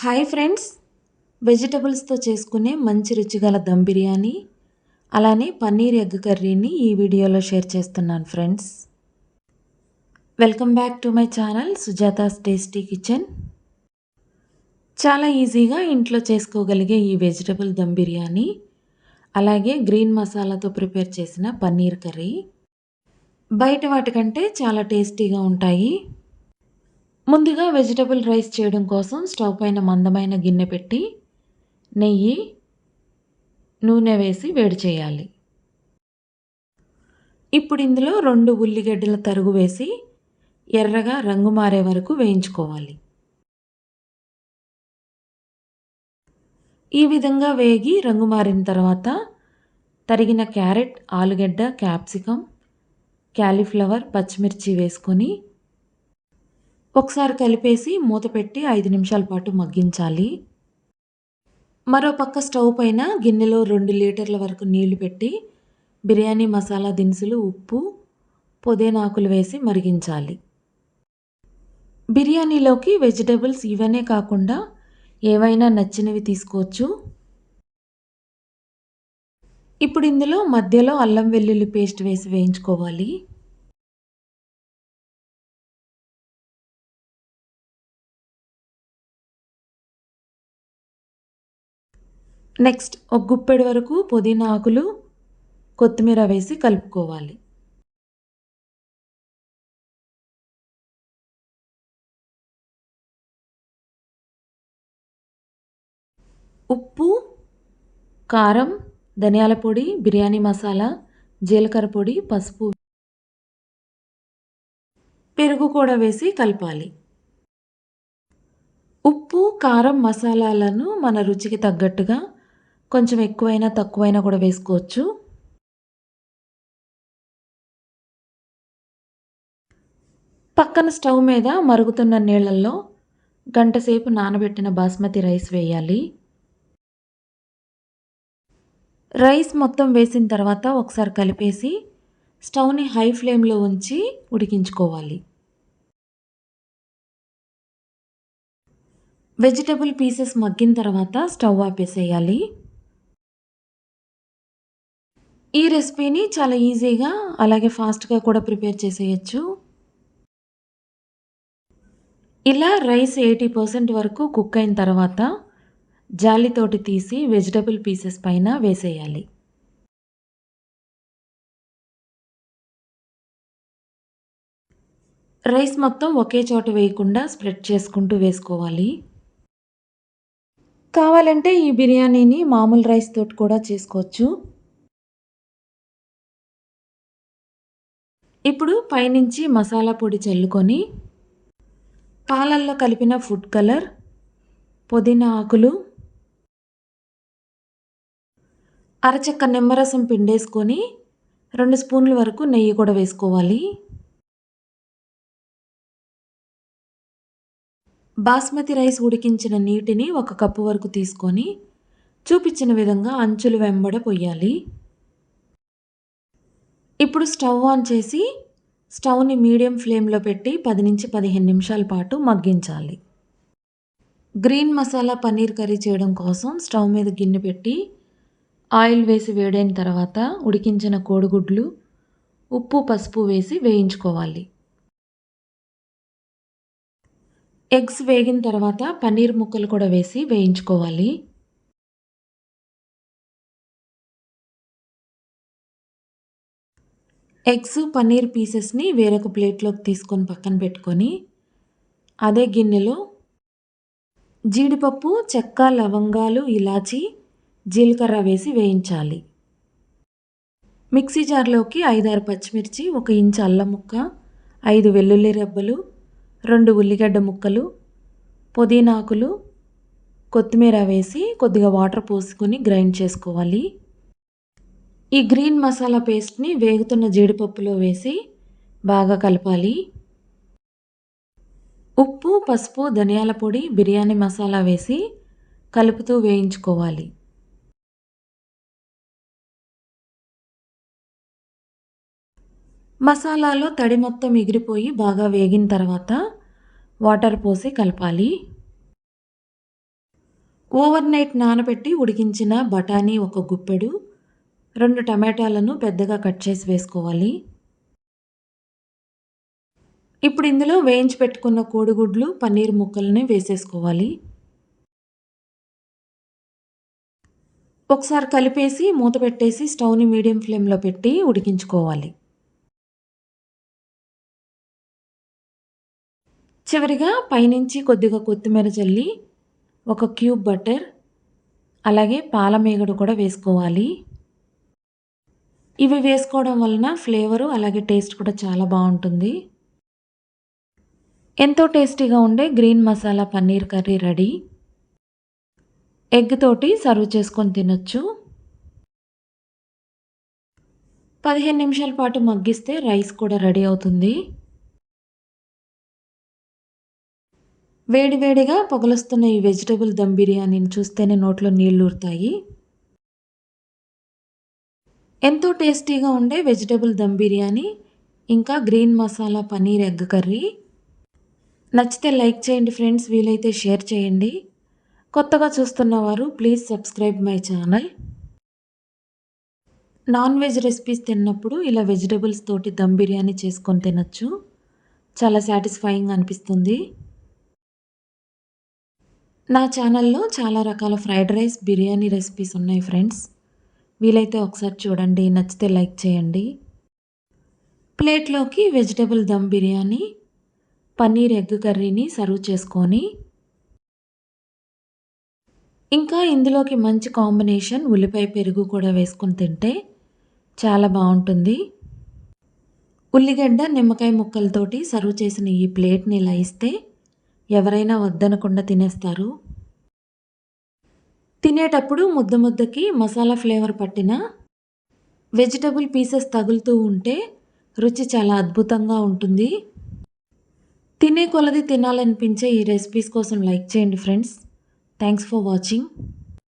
Hi friends. వెజిటబుల్స్తో చేసుకునే మంచి రుచిగల దమ్ బిర్యానీ అలానే పన్నీర్ ఎగ్ కర్రీని ఈ వీడియోలో షేర్ చేస్తున్నాను friends. Welcome back to my channel Sujatha's tasty kitchen. చాలా ఈజీగా ఇంట్లో చేసుకోగలిగే ఈ వెజిటబుల్ దమ్ బిర్యానీ అలాగే గ్రీన్ మసాలాతో ప్రిపేర్ చేసిన పన్నీర్ కర్రీ. బయట వాటికంటే చాలా టేస్టీగా ఉంటాయి. ముందుగా వెజిటబుల్ రైస్ చేయడం కోసం స్టవ్ పైన మందమైన గిన్నె పెట్టి నెయ్యి నూనె వేసి వేడి చేయాలి. ఇప్పుడు ఇందులో రెండు ఉల్లిగడ్డల తరుగు వేసి ఎర్రగా రంగు మారే వరకు వేయించుకోవాలి. ఈ విధంగా వేగి రంగు మారిన తర్వాత తరిగిన క్యారెట్ ఆలుగడ్డ క్యాప్సికం క్యాలీఫ్లవర్ పచ్చిమిర్చి వేసుకొని ఒకసారి కలిపేసి మూత పెట్టి ఐదు నిమిషాల పాటు మగ్గించాలి. మరో పక్క స్టవ్ పైన గిన్నెలో రెండు లీటర్ల వరకు నీళ్ళు పెట్టి బిర్యానీ మసాలా దినుసులు ఉప్పు పుదీనాకులు వేసి మరిగించాలి. బిర్యానీలోకి వెజిటబుల్స్ ఇవనే కాకుండా ఏవైనా నచ్చినవి తీసుకోవచ్చు. ఇప్పుడు ఇందులో మధ్యలో అల్లం వెల్లుల్లి పేస్ట్ వేసి వేయించుకోవాలి. నెక్స్ట్ ఒక గుప్పెడు వరకు పుదీనా ఆకులు కొత్తిమీర వేసి కలుపుకోవాలి. ఉప్పు కారం ధనియాల పొడి బిర్యానీ మసాలా జీలకర్ర పొడి పసుపు పెరుగు కూడా వేసి కలపాలి. ఉప్పు కారం మసాలాలను మన రుచికి తగ్గట్టుగా కొంచెం ఎక్కువైనా తక్కువైనా కూడా వేసుకోవచ్చు. పక్కన స్టవ్ మీద మరుగుతున్న నీళ్ళల్లో గంటసేపు నానబెట్టిన బాస్మతి రైస్ వేయాలి. రైస్ మొత్తం వేసిన తర్వాత ఒకసారి కలిపేసి స్టవ్ని హై ఫ్లేమ్లో ఉంచి ఉడికించుకోవాలి. వెజిటబుల్ పీసెస్ మగ్గిన తర్వాత స్టవ్ ఆపేసేయాలి. ఈ రెసిపీని చాలా ఈజీగా అలాగే ఫాస్ట్గా కూడా ప్రిపేర్ చేసేయచ్చు. ఇలా రైస్ ఎయిటీ పర్సెంట్ వరకు కుక్ అయిన తర్వాత జాలితోటి తీసి వెజిటబుల్ పీసెస్ పైన వేసేయాలి. రైస్ మొత్తం ఒకే చోట వేయకుండా స్ప్రెడ్ చేసుకుంటూ వేసుకోవాలి. కావాలంటే ఈ బిర్యానీని మామూలు రైస్ తోటి కూడా చేసుకోవచ్చు. ఇప్పుడు పైనుంచి మసాలా పొడి చల్లుకొని పాలల్లో కలిపిన ఫుడ్ కలర్ పుదీనా ఆకులు అరచక్క నిమ్మరసం పిండేసుకొని రెండు స్పూన్ల వరకు నెయ్యి కూడా వేసుకోవాలి. బాస్మతి రైస్ ఉడికించిన నీటిని ఒక కప్పు వరకు తీసుకొని చూపించిన విధంగా అంచులు వెంబడ పొయ్యాలి ఇప్పుడు స్టవ్ ఆన్ చేసి స్టవ్ని మీడియం ఫ్లేమ్లో పెట్టి పది నుంచి పదిహేను నిమిషాల పాటు మగ్గించాలి. గ్రీన్ మసాలా పన్నీర్ కర్రీ చేయడం కోసం స్టవ్ మీద గిన్నె పెట్టి ఆయిల్ వేసి వేడైన తర్వాత ఉడికించిన కోడిగుడ్లు ఉప్పు పసుపు వేసి వేయించుకోవాలి. ఎగ్స్ వేగిన తర్వాత పన్నీర్ ముక్కలు కూడా వేసి వేయించుకోవాలి. ఎగ్స్ పన్నీర్ పీసెస్ని వేరొక ప్లేట్లోకి తీసుకొని పక్కన పెట్టుకొని అదే గిన్నెలో జీడిపప్పు చెక్క లవంగాలు ఇలాచి జీలకర్ర వేసి వేయించాలి. మిక్సీ జార్లోకి ఐదారు పచ్చిమిర్చి ఒక ఇంచు అల్లం ముక్క ఐదు వెల్లుల్లి రెబ్బలు రెండు ఉల్లిగడ్డ ముక్కలు పుదీనాకులు కొత్తిమీర వేసి కొద్దిగా వాటర్ పోసుకొని గ్రైండ్ చేసుకోవాలి. ఈ గ్రీన్ మసాలా పేస్ట్ని వేగుతున్న జీడిపప్పులో వేసి బాగా కలపాలి. ఉప్పు పసుపు ధనియాల పొడి బిర్యానీ మసాలా వేసి కలుపుతూ వేయించుకోవాలి. మసాలాలో తడి మొత్తం ఎగిరిపోయి బాగా వేగిన తర్వాత వాటర్ పోసి కలపాలి. ఓవర్ నైట్ నానబెట్టి ఉడికించిన బఠానీ ఒక గుప్పెడు రెండు టమాటాలను పెద్దగా కట్ చేసి వేసుకోవాలి. ఇప్పుడు ఇందులో వేయించి పెట్టుకున్న కోడిగుడ్లు పన్నీర్ ముక్కల్ని వేసేసుకోవాలి. ఒకసారి కలిపేసి మూత పెట్టేసి స్టవ్ని మీడియం ఫ్లేమ్లో పెట్టి ఉడికించుకోవాలి. చివరిగా పైనుంచి కొద్దిగా కొత్తిమీర చల్లి ఒక క్యూబ్ బటర్ అలాగే పాల మేగడ కూడా వేసుకోవాలి. ఇవి వేసుకోవడం వలన ఫ్లేవరు అలాగే టేస్ట్ కూడా చాలా బాగుంటుంది. ఎంతో టేస్టీగా ఉండే green masala paneer curry ready. Egg తోటి సర్వ్ చేసుకొని తినొచ్చు. పదిహేను నిమిషాల పాటు మగ్గిస్తే రైస్ కూడా రెడీ అవుతుంది. వేడివేడిగా పొగలొస్తున్న ఈ వెజిటబుల్ దమ్ బిర్యానీని చూస్తేనే నోట్లో నీళ్ళు ఊరుతాయి. ఎంతో టేస్టీగా ఉండే వెజిటబుల్ దమ్ బిర్యానీ ఇంకా green masala paneer egg curry. నచ్చితే లైక్ చేయండి ఫ్రెండ్స్ వీలైతే షేర్ చేయండి. కొత్తగా చూస్తున్నవారు please subscribe my channel. Non veg recipes తిన్నప్పుడు ఇలా వెజిటబుల్స్ తోటి దమ్ బిర్యానీ చేసుకొని తినచ్చు. చాలా సాటిస్ఫైయింగ్ అనిపిస్తుంది. నా ఛానల్లో చాలా రకాల ఫ్రైడ్ రైస్ బిర్యానీ రెసిపీస్ ఉన్నాయి ఫ్రెండ్స్. వీలైతే ఒకసారి చూడండి నచ్చితే లైక్ చేయండి. ప్లేట్లోకి వెజిటబుల్ దమ్ బిర్యానీ పన్నీర్ ఎగ్ కర్రీని సర్వ్ చేసుకొని ఇంకా ఇందులోకి మంచి కాంబినేషన్ ఉల్లిపాయ పెరుగు కూడా వేసుకొని తింటే చాలా బాగుంటుంది. ఉల్లిగడ్డ నిమ్మకాయ ముక్కలతోటి సర్వ్ చేసిన ఈ ప్లేట్ని ఇలా ఇస్తే ఎవరైనా వద్దనకుండా తినేస్తారు. తినేటప్పుడు ముద్ద ముద్దకి మసాలా ఫ్లేవర్ పట్టిన వెజిటబుల్ పీసెస్ తగులుతూ ఉంటే రుచి చాలా అద్భుతంగా ఉంటుంది. తినే కొలది తినాలనిపించే ఈ రెసిపీస్ కోసం లైక్ చేయండి ఫ్రెండ్స్. Thanks for watching.